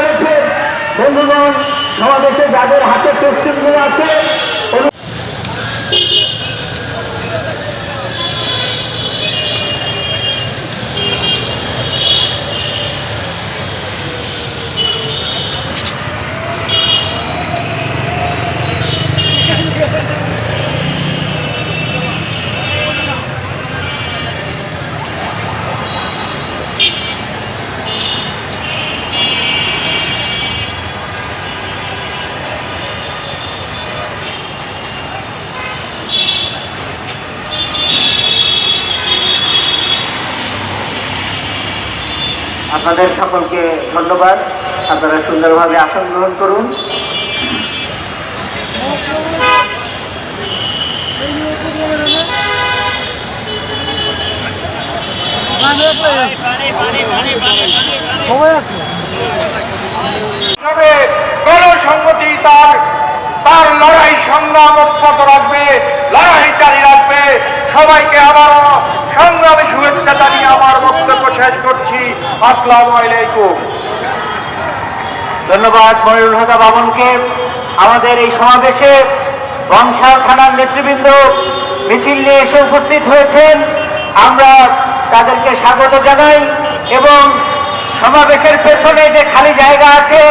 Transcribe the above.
করেছে। বন্ধুগণ সমাবেশে যাদের হাতে টেস্ট আপনাদের সকলকে ধন্যবাদ। আপনারা সুন্দরভাবে আসন গ্রহণ করুন। গণসংহতি তার তার লড়াই সংগ্রাম অব্যাহত রাখবে, লড়াই জারি রাখবে। সবাইকে আবারও সংগ্রামী শুভেচ্ছা জানিয়ে আমার বক্তব্য শেষ করছি। ধন্যবাদ মনিরুল হদা বামনকে। আমাদের এই সমাবেশে বংশাল থানার নেতৃবৃন্দ মিছিল নিয়ে এসে উপস্থিত হয়েছেন। আমরা তাদেরকে স্বাগত জানাই এবং সমাবেশের পেছনে যে খালি জায়গা আছে